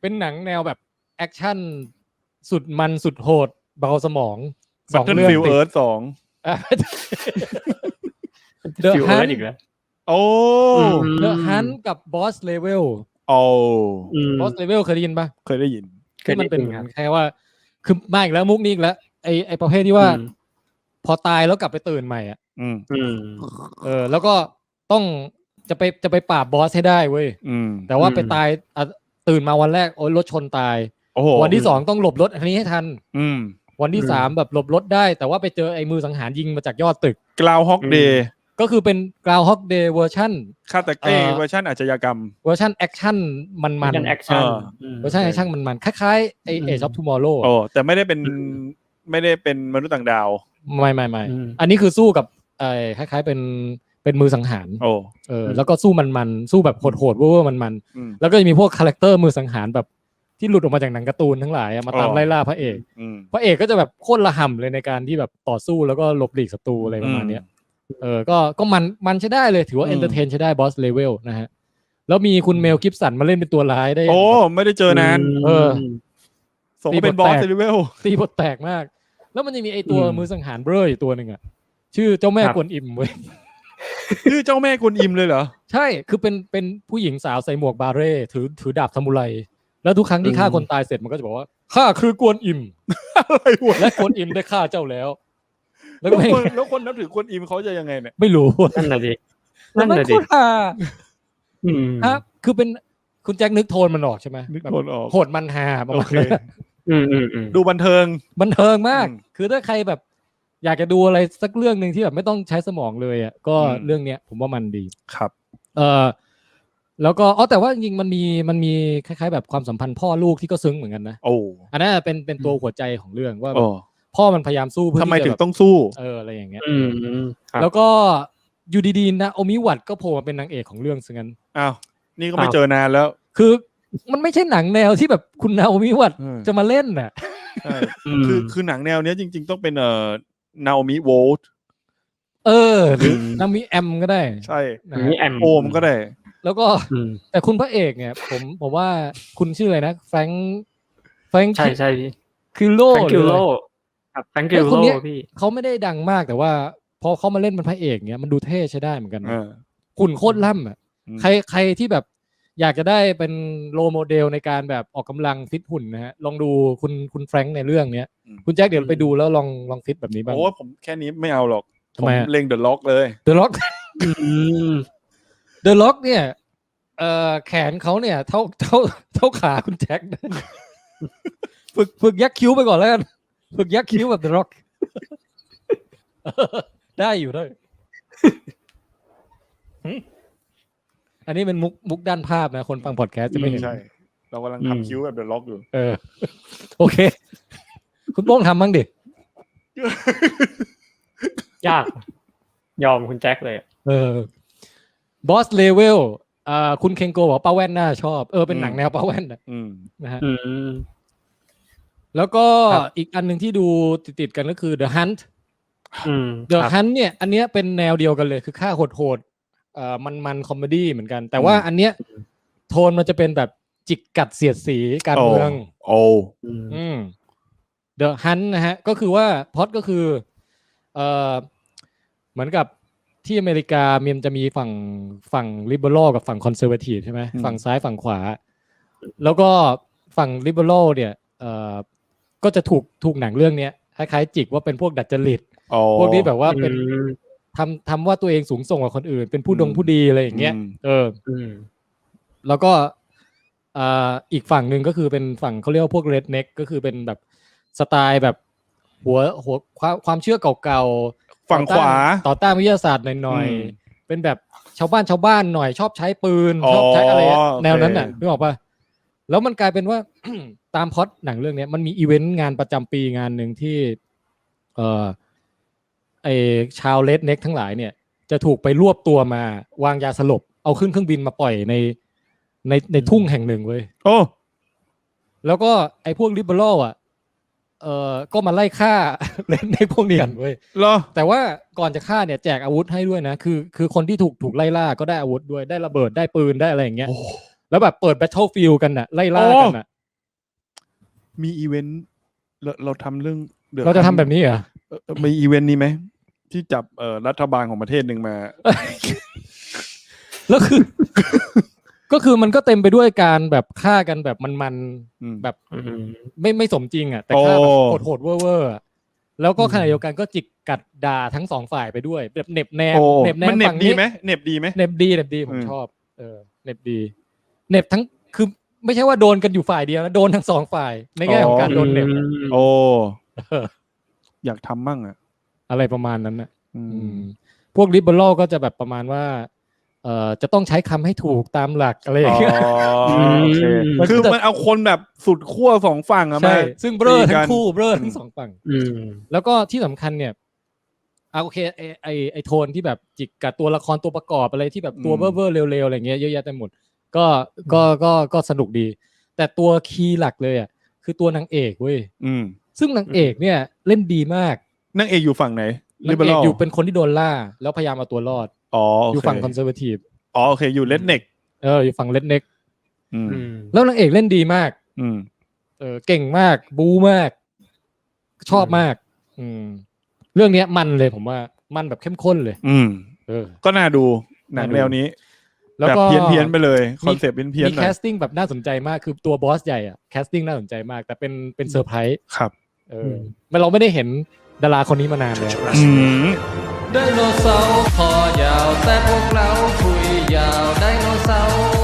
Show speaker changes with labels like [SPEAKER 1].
[SPEAKER 1] เป็นหนังแนวแบบแอคชั่นสุดมันสุดโหด เบาสมองสอง
[SPEAKER 2] Battlefield
[SPEAKER 1] เรื่องติด
[SPEAKER 2] Earth สอง
[SPEAKER 1] อะ
[SPEAKER 3] The
[SPEAKER 1] The
[SPEAKER 3] Hunt
[SPEAKER 1] Hunt
[SPEAKER 3] อีกแล้ว
[SPEAKER 2] โอ้
[SPEAKER 3] อืม
[SPEAKER 1] The Hunt กับ Boss Level
[SPEAKER 2] โอ้
[SPEAKER 3] อืม
[SPEAKER 1] Boss Level เคยได้ยินปะ
[SPEAKER 2] เคยได้ยิน
[SPEAKER 3] เคย
[SPEAKER 1] ที่มันเป็น
[SPEAKER 3] ได้ยินครับ
[SPEAKER 1] แค่ว่า คือมาอีกแล้วมุกนี้อีกแล้วไอไอประเภทที่ว่า
[SPEAKER 3] อืม
[SPEAKER 1] พอตายแล้วกลับไปตื่นใหม่อะ
[SPEAKER 2] อืม
[SPEAKER 3] อืม
[SPEAKER 1] เออ แล้วก็ต้องจะไปจะไปปราบบอสให้ได้เว้ย
[SPEAKER 2] อืม
[SPEAKER 1] แต่ว่า
[SPEAKER 3] อืม
[SPEAKER 1] ไปตายอะ ตื่นมาวันแรกโอ้ยรถชนตาย
[SPEAKER 2] โอ้โห
[SPEAKER 1] วันที่สองต้องหลบรถอันนี้ให้ทัน
[SPEAKER 2] อืม
[SPEAKER 1] วันที่
[SPEAKER 3] อืม
[SPEAKER 1] สามแบบหลบรถได้ แต่ว่าไปเจอไอ้มือสังหารยิงมาจากยอดตึก
[SPEAKER 2] กลาวฮอกเดย์
[SPEAKER 1] ก็คือเป็นกราวฮอกเดย์เวอร์ชัน
[SPEAKER 2] ฆาตกรร
[SPEAKER 1] เอ่
[SPEAKER 2] ม
[SPEAKER 1] อ
[SPEAKER 2] เวอร์ชันอาชญากรรม
[SPEAKER 1] เวอร์ชันแอคชั่นมันมัน
[SPEAKER 3] กันแอคชั่น
[SPEAKER 2] เออ
[SPEAKER 1] เวอร์ชันแอคชั่นมันมันคล้ายๆไอ
[SPEAKER 3] อืม
[SPEAKER 1] เอชอฟทูมอร์โล
[SPEAKER 2] โอ้แต่ไม่ได้เป็นไม่ได้เป็นมนุษย์ต่างดาว
[SPEAKER 1] ไม่ไม่ไม่
[SPEAKER 3] อืม
[SPEAKER 1] อันนี้คือสู้กับไอ้คล้ายๆเป็น เป็นมือสังหาร
[SPEAKER 2] โอ้
[SPEAKER 1] เออแล้วก็สู้มันมันๆสู้แบบโหดๆเวอร์ๆมันมันๆ
[SPEAKER 2] อืม
[SPEAKER 1] แล้วก็จะมีพวกคาแรคเตอร์มือสังหารแบบที่หลุดออกมาจากหนังการ์ตูนทั้งหลายอะมาตาม
[SPEAKER 2] อ๋อ
[SPEAKER 1] ไล่ล่าพระเอก
[SPEAKER 2] อืม
[SPEAKER 1] พระเอกก็จะแบบโคตรระห่ำเลยในการที่แบบต่อสู้แล้วก็หลบหลีกศัตรูอะไรประมาณเนี้ย เออ ก็ ก็มัน มันใช้ได้เลยถือว่า
[SPEAKER 2] อืม
[SPEAKER 1] เอนเตอร์เทนใช้ได้บอสเลเวลนะฮะ แล้วมีคุณเมลกิฟสันมาเล่นเป็นตัวร้ายได้
[SPEAKER 2] โอ้ ไม่ได้เจอนาน
[SPEAKER 1] เออ
[SPEAKER 2] สมกับเป็นบอสเลเวล
[SPEAKER 1] ตีบทแตกมาก แล้วมันจะมีไอตัว
[SPEAKER 3] อืม
[SPEAKER 1] มือสังหารเบลออยู่ตัวหนึ่งอะชื่อเจ้าแม่
[SPEAKER 3] ครับ
[SPEAKER 1] กวนอิมเว้ย
[SPEAKER 2] ชื่อเจ้าแม่กวนอิมเลยเหรอ
[SPEAKER 1] ใช่คือเป็นเป็นผู้หญิงสาวใส่หมวกบาเร่ถือถือดาบซามูไรแล้วทุกครั้งที่ฆ่าคนตายเสร็จมันก็จะบอกว่าข้าคือกวนอิม
[SPEAKER 2] อะไรวะ
[SPEAKER 1] และกวนอิมได้ฆ่าเจ้าแล้ว แล้ว
[SPEAKER 2] แล้ว
[SPEAKER 1] ก็ไม่
[SPEAKER 2] คนแล้วคนนับถือกวนอิมเขาจะยังไงเนี่ย
[SPEAKER 1] ไม่รู้
[SPEAKER 3] นั่นน่ะดิ
[SPEAKER 1] แต่
[SPEAKER 3] นั่น
[SPEAKER 1] มัน
[SPEAKER 3] น่ะ
[SPEAKER 1] โค
[SPEAKER 3] ดิ
[SPEAKER 1] ตรฮา
[SPEAKER 3] อืม
[SPEAKER 1] ฮะคือเป็นคุณแจ็คนึกโทนมันออกใช่ไหม
[SPEAKER 2] นึก
[SPEAKER 1] แบบ
[SPEAKER 2] คนออก
[SPEAKER 1] โหดมันฮาประ
[SPEAKER 2] โอ
[SPEAKER 1] มาณ
[SPEAKER 2] เค
[SPEAKER 1] นั้น
[SPEAKER 3] อืมอืมอืม
[SPEAKER 2] ดูบันเทิง
[SPEAKER 1] บันเทิงมาก
[SPEAKER 2] อืม
[SPEAKER 1] คือถ้าใครแบบ อยากจะดูอะไรสักเรื่องหนึ่งที่แบบไม่ต้องใช้สมองเลยอะก็
[SPEAKER 2] อืม
[SPEAKER 1] เรื่องเนี้ยผมว่ามันดี
[SPEAKER 2] ครับ
[SPEAKER 1] เออแล้วก็อ๋อแต่ว่าจริงๆมันมีมันมีคล้ายๆ แบบความสัมพันธ์พ่อลูกที่ก็ซึ้งเหมือนกันนะ
[SPEAKER 2] โอ้
[SPEAKER 1] อันนั้นเป็นเป็นตัวหัวใจของเรื่องว่าแบ
[SPEAKER 2] โอ้
[SPEAKER 1] บพ่อมันพยายามสู้เพื่อ
[SPEAKER 2] ทำไม
[SPEAKER 1] ที่จะ
[SPEAKER 2] ถึง
[SPEAKER 1] แบบ
[SPEAKER 2] ต้องสู้
[SPEAKER 1] เอออะไรอย่างเงี้ย
[SPEAKER 3] อืมอืมครับ
[SPEAKER 1] แล้วก็อยู่ดีๆนะโอมิวัตก็โผล่มาเป็นนางเอกของเรื่องซะงั้น
[SPEAKER 2] อ้าว นี่ก็ไม่
[SPEAKER 3] อ้าว
[SPEAKER 2] เจอนานแล้ว
[SPEAKER 1] คือมันไม่ใช่หนังแนวที่แบบคุณนาโอมิวัต
[SPEAKER 2] เออ
[SPEAKER 1] จะมาเล่นน่ะ
[SPEAKER 2] ใช่
[SPEAKER 3] ม
[SPEAKER 2] คือคือหนังแนวเนี้ยจริง ๆ ต้องเป็นเอ่อ นาโอมิโวลต์
[SPEAKER 1] เออหรือ
[SPEAKER 3] ม
[SPEAKER 1] นามิแอมก็ได้
[SPEAKER 2] ใช่
[SPEAKER 1] นะ
[SPEAKER 3] อัน
[SPEAKER 1] ฮะ
[SPEAKER 3] นี้แอม
[SPEAKER 2] โอมก็ได้
[SPEAKER 1] แล้วก็
[SPEAKER 3] อืม
[SPEAKER 1] แต่คุณพระเอกเนี่ย ผมผมว่าคุณชื่ออะไรนะแฟรงค์แฟรงค์
[SPEAKER 3] ใช่ใช่พี่
[SPEAKER 1] คิวโล
[SPEAKER 3] แฟงกิลโลครับแฟงกิล
[SPEAKER 1] เฮ้ยค
[SPEAKER 3] โล
[SPEAKER 1] นเนี้ย
[SPEAKER 3] พี่
[SPEAKER 1] เขาไม่ได้ดังมากแต่ว่าพอเขามาเล่นเป็นพระเอกเนี่ยมันดูเท่ใช้ได้เหมือนกัน
[SPEAKER 2] เอ
[SPEAKER 1] นะ
[SPEAKER 2] อ
[SPEAKER 1] หุ่นโคตรล่ำอะ
[SPEAKER 2] อืม
[SPEAKER 1] ใครใครที่แบบ อยากจะได้เป็นโรโมเดลในการแบบออกกำลังฟิตหุ่นนะฮะลองดูคุณคุณแฟรงค์ในเรื่องเนี้ย คุณแจ็คเดี๋ยวไปดูแล้วลองลองฟิตแบบนี้บ้าง
[SPEAKER 2] โอ้ผมแค่นี้ไม่เอาหรอก
[SPEAKER 1] ทำไม
[SPEAKER 2] ผ
[SPEAKER 1] อะ
[SPEAKER 2] เล็งเดอะล็อกเลย
[SPEAKER 1] เดอะล็อก
[SPEAKER 3] อืม
[SPEAKER 1] เดอะล็อกเนี่ยเอ่อแขนเขาเนี่ย เท่าเท่าเท่าขาคุณแจ็คฝึกฝึกยักคิ้วไปก่อนแล้วกันฝึกยักคิ้วแบบเดอะล็อกได้อยู่ได้หึ อันนี้เป็นมุกมุกด้านภาพนะ คนฟังพอดแคสต์จะไม่เห็น
[SPEAKER 2] ใช่ เรากำลัง
[SPEAKER 3] อืม
[SPEAKER 2] ทำคิ้วแบบเดอะล็อกอยู่
[SPEAKER 1] เออ โอเค คุณโป้งทำบ้างดิ
[SPEAKER 3] ยาก ยอมคุณแจ็คเลยอะ
[SPEAKER 1] เออบอสเลเวลอ่าคุณเคงโกบอกว่าป้าแว่นน่าชอบ เออเป็นหนังแนวป้าแว่นนะ
[SPEAKER 2] อืม
[SPEAKER 1] นะฮะ
[SPEAKER 3] อืม
[SPEAKER 1] แล้วก็
[SPEAKER 3] ครับ
[SPEAKER 1] อีกอันหนึ่งที่ดูติดๆกันก็คือ The Hunt
[SPEAKER 3] อืม
[SPEAKER 1] The
[SPEAKER 3] ครับ
[SPEAKER 1] Hunt เนี่ย อันเนี้ยเป็นแนวเดียวกันเลยคือค่าโหดๆ เอ่อมันๆคอมเมดี้เหมือนกัน แต่ว่า
[SPEAKER 2] อืม
[SPEAKER 1] อันเนี้ยโทนมันจะเป็นแบบจิกกัดเสียดสีการเมือง
[SPEAKER 2] โอ้
[SPEAKER 3] อืม
[SPEAKER 1] อืม The Hunt นะฮะ ก็คือว่าพล็อดก็คือเอ่อเหมือนกับที่อเมริกามันจะมีฝั่งฝั่งลิเบอรัลกับฝั่งคอนเซอร์เวทีฟใช่ไหมฝั่งซ้ายฝั่งขวา แล้วก็ฝั่งลิเบอรัลเนี่ยเอ่อก็จะถูกถูกหนังเรื่องเนี้ยคล้ายๆจิกว่าเป็นพวกดัดจริต
[SPEAKER 2] โอ้
[SPEAKER 1] พวกนี้แบบว่าเป็น
[SPEAKER 3] อืม
[SPEAKER 1] ทำทำว่าตัวเองสูงส่งกว่าคนอื่น เป็นผู้ดง
[SPEAKER 2] อืม
[SPEAKER 1] ผู้ดีอะไรอย่างเงี้ย
[SPEAKER 2] อืม
[SPEAKER 1] เออ
[SPEAKER 3] อืม
[SPEAKER 1] แล้วก็อ่าอีกฝั่งหนึ่งก็คือเป็นฝั่งเขาเรียกว่าพวกเรดเน็กก็คือเป็นแบบสไตล์แบบ หัวหัวความความเชื่อเก่าๆ
[SPEAKER 2] ฝั่งขวา
[SPEAKER 1] ต่อต้านวิทยาศาสตร์หน่อย
[SPEAKER 2] อืม
[SPEAKER 1] ๆเป็นแบบชาวบ้านชาวบ้านหน่อยชอบใช้ปืน
[SPEAKER 2] อ๋อ
[SPEAKER 1] ชอบใช้อะไรอะ
[SPEAKER 2] โอเค
[SPEAKER 1] แนวนั้นน่ะนึกออกปะแล้วมันกลายเป็นว่าตามพล็อดหนังเรื่องเนี้ยมันมีอีเวนต์งานประจำปีงานหนึ่งที่ เอ่อไอชาวเลดเน็กทั้งหลายเนี่ย จะถูกไปรวบตัวมาวางยาสลบ เอาขึ้นเครื่องบินมาปล่อยในในในทุ่งแห่งหนึ่งเว้ย
[SPEAKER 2] โอ้
[SPEAKER 1] แล้วก็ไอ้พวกลิเบอรัลอะเออก็มาไล่ฆ่าเลดเน็กพวกเนียนเว้ย
[SPEAKER 2] เหรอ
[SPEAKER 1] แต่ว่าก่อนจะฆ่าเนี่ยแจกอาวุธให้ด้วยนะ คือ คือคนที่ถูกถูกไล่ล่าก็ได้อาวุธด้วยได้ระเบิดได้ปืนได้อะไรอย่างเงี้ย
[SPEAKER 2] โอ้
[SPEAKER 1] แล้วแบบเปิด Battlefield กันน่ะไล่ล่ากันน่ะ
[SPEAKER 2] มีอีเวนต์เราเราทำเรื่อง The
[SPEAKER 1] เราจะทำแบบนี้เหรอ
[SPEAKER 2] เอ่อมีอีเวนต์นี้ไหม ที่จับเอ่อรัฐบาลของประเทศหนึ่งมา
[SPEAKER 1] แล้วคือ ก็คือมันก็เต็มไปด้วยการแบบฆ่ากันแบบมัน
[SPEAKER 2] อืม
[SPEAKER 1] ๆแบบ
[SPEAKER 3] อืม
[SPEAKER 1] ไม่ไม่สมจริงอะแต่ฆ่าแบบ
[SPEAKER 2] โอ้
[SPEAKER 1] โหดๆเวอร์ๆอะแล้วก็ขณะเดียวกันก็จิกกัดด่าทั้งสองฝ่ายไปด้วยแบบเหน็บแนม
[SPEAKER 2] โอ้
[SPEAKER 1] เหน็บแนม
[SPEAKER 2] มันเหน็บ
[SPEAKER 1] ฝั่ง
[SPEAKER 2] ดีไหมเหน็บดีไหม
[SPEAKER 1] เหน็บดีเหน็บดีผ
[SPEAKER 2] อื
[SPEAKER 1] ม
[SPEAKER 2] ม
[SPEAKER 1] ชอบ เออเหน็บดีเหน็บทั้งคือไม่ใช่ว่าโดนกันอยู่ฝ่ายเดียวนะโดนทั้งสองฝ่ายในแง่ของการโดนเหน็บอะ
[SPEAKER 2] โอ้
[SPEAKER 1] เออ
[SPEAKER 2] อยากทำมั่งอะ
[SPEAKER 1] อะไรประมาณนั้นนะ
[SPEAKER 2] อืม
[SPEAKER 1] อืมพวกลิเบอรัลก็จะแบบประมาณว่าเอ่อจะต้องใช้คำให้ถูกตามหลักอะไรอย่างเงี้ย
[SPEAKER 2] อ๋อโอเค
[SPEAKER 1] มันก็
[SPEAKER 2] คือ
[SPEAKER 1] จะ
[SPEAKER 2] มันเอาคนแบบสุดขั้วสองฝั่งอะ
[SPEAKER 1] ใช่
[SPEAKER 2] มา
[SPEAKER 1] ซึ่งเบลอ
[SPEAKER 2] ตีกั
[SPEAKER 1] ทั้
[SPEAKER 2] น
[SPEAKER 1] งคู่เบลอทั้งสองฝั่ง
[SPEAKER 3] อืม
[SPEAKER 1] แล้วก็ที่สำคัญเนี่ยอะโอเคไอไอไอโทนที่แบบจิกกับตัวละครตัวประกอบอะไรที่แบบตัว
[SPEAKER 2] อืม
[SPEAKER 1] เบ้อเบ้อเร็วๆอะไรเงี้ยเยอะแยะเต็มหมด ก็ก็ก็ก็สนุกดี แต่ตัวคีย์หลักเลยอะคือตัวนางเอกเว้ย
[SPEAKER 2] อืม
[SPEAKER 1] ซึ่งนางเอกเนี่ยเล่นดีมาก
[SPEAKER 2] นางเอกอยู่ฝั่งไหน
[SPEAKER 1] นางเอก
[SPEAKER 2] liberal
[SPEAKER 1] อยู่เป็นคนที่โดนล่า แล้วพยายามเอาตัวรอด
[SPEAKER 2] อ๋อโอ
[SPEAKER 1] อยู่
[SPEAKER 2] เค
[SPEAKER 1] ฝั่งคอนเซอร์วทีฟ
[SPEAKER 2] อ๋อโอเคอยู่เลดเน็ก
[SPEAKER 1] เอออยู่ฝั่งเลดเน็ก
[SPEAKER 2] อืม
[SPEAKER 3] อืม
[SPEAKER 1] แล้วนางเอกเล่นดีมาก
[SPEAKER 2] อืม
[SPEAKER 1] เออเก่งมาก บูมาก ชอบมาก อืม เรื่องเนี้ยมันเลยผมว่า มันแบบเข้มข้นเลย
[SPEAKER 2] อืม
[SPEAKER 1] เออ
[SPEAKER 2] ก็น่าดูหนัง
[SPEAKER 1] น่าดู
[SPEAKER 2] แนวนี้
[SPEAKER 1] แล้ว
[SPEAKER 2] แบบ
[SPEAKER 1] ก็
[SPEAKER 2] เพี้ยนเพี้ยนๆไปเลยคอนเซปต์เพี้ยนเพี้ยน
[SPEAKER 1] มี
[SPEAKER 2] หน่
[SPEAKER 1] แค
[SPEAKER 2] อย
[SPEAKER 1] สติ้งแบบน่าสนใจมากคือตัวบอสใหญ่อะแคสติ้งน่าสนใจมาก แต่เป็นเป็นเซอร์ไพรส์
[SPEAKER 2] ครับ
[SPEAKER 1] เออมันเราไม่ได้เห็น ดาราคนนี้มานานแล้ว
[SPEAKER 2] อืม
[SPEAKER 1] ไดโนเสาร์คอยาวแต่พวกเราคุยยาวไดโนเสาร์